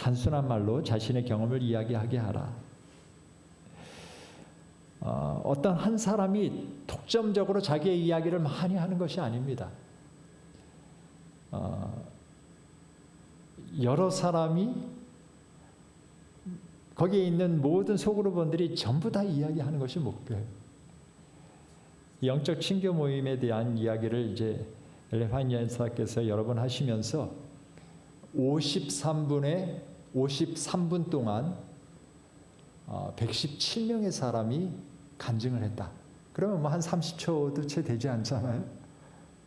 단순한 말로 자신의 경험을 이야기하게 하라. 어, 어떤 한 사람이 독점적으로 자기의 이야기를 많이 하는 것이 아닙니다. 어, 여러 사람이 거기에 있는 모든 소그룹원들이 전부 다 이야기하는 것이 목표예요. 영적 친교 모임에 대한 이야기를 이제 엘레판 연사께서 여러 번 하시면서 53분에 53분 동안 117명의 사람이 간증을 했다. 그러면 뭐 한 30초도 채 되지 않잖아요.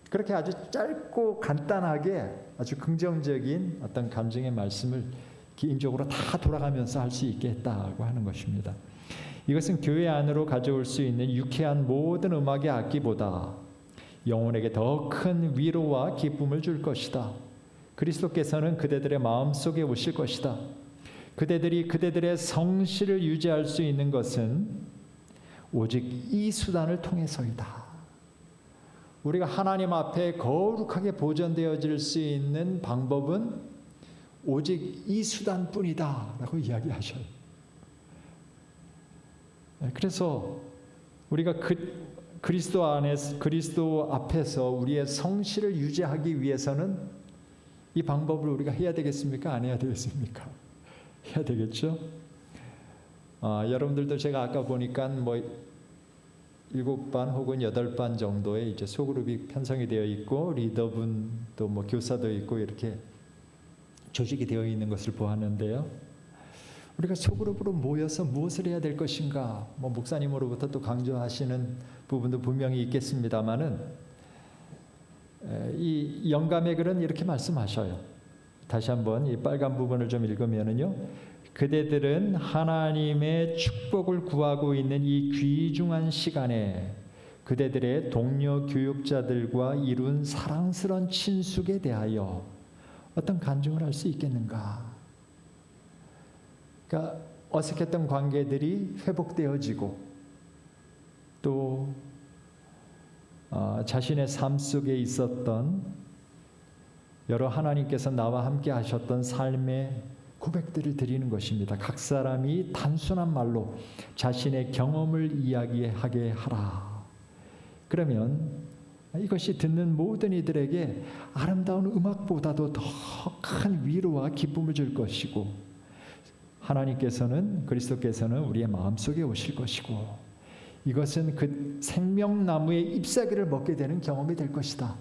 그렇게 아주 짧고 간단하게 아주 긍정적인 어떤 감정의 말씀을 개인적으로 다 돌아가면서 할 수 있게 했다고 하는 것입니다. 이것은 교회 안으로 가져올 수 있는 유쾌한 모든 음악의 악기보다 영혼에게 더 큰 위로와 기쁨을 줄 것이다. 그리스도께서는 그대들의 마음 속에 오실 것이다. 그대들이 그대들의 성실을 유지할 수 있는 것은 오직 이 수단을 통해서이다. 우리가 하나님 앞에 거룩하게 보존되어질 수 있는 방법은 오직 이 수단뿐이다 라고 이야기하셔요. 네, 그래서 우리가 그, 그리스도 안에 그리스도 앞에서 우리의 성실을 유지하기 위해서는 이 방법을 우리가 해야 되겠습니까? 안 해야 되겠습니까? 해야 되겠죠. 아, 여러분들도 제가 아까 보니까 뭐 일곱 반 혹은 여덟 반 정도의 이제 소그룹이 편성이 되어 있고 리더분도 뭐 교사도 있고 이렇게 조직이 되어 있는 것을 보았는데요. 우리가 소그룹으로 모여서 무엇을 해야 될 것인가? 뭐 목사님으로부터 또 강조하시는 부분도 분명히 있겠습니다만은 이 영감의 글은 이렇게 말씀하셔요. 다시 한번 이 빨간 부분을 좀 읽으면은요. 그대들은 하나님의 축복을 구하고 있는 이 귀중한 시간에 그대들의 동료 교육자들과 이룬 사랑스런 친숙에 대하여 어떤 간증을 할 수 있겠는가? 그러니까 어색했던 관계들이 회복되어지고 또 어, 자신의 삶 속에 있었던 여러 하나님께서 나와 함께 하셨던 삶의 고백들을 드리는 것입니다. 각 사람이 단순한 말로 자신의 경험을 이야기하게 하라. 그러면 이것이 듣는 모든 이들에게 아름다운 음악보다도 더 큰 위로와 기쁨을 줄 것이고 하나님께서는 그리스도께서는 우리의 마음속에 오실 것이고 이것은 그 생명나무의 잎사귀를 먹게 되는 경험이 될 것이다.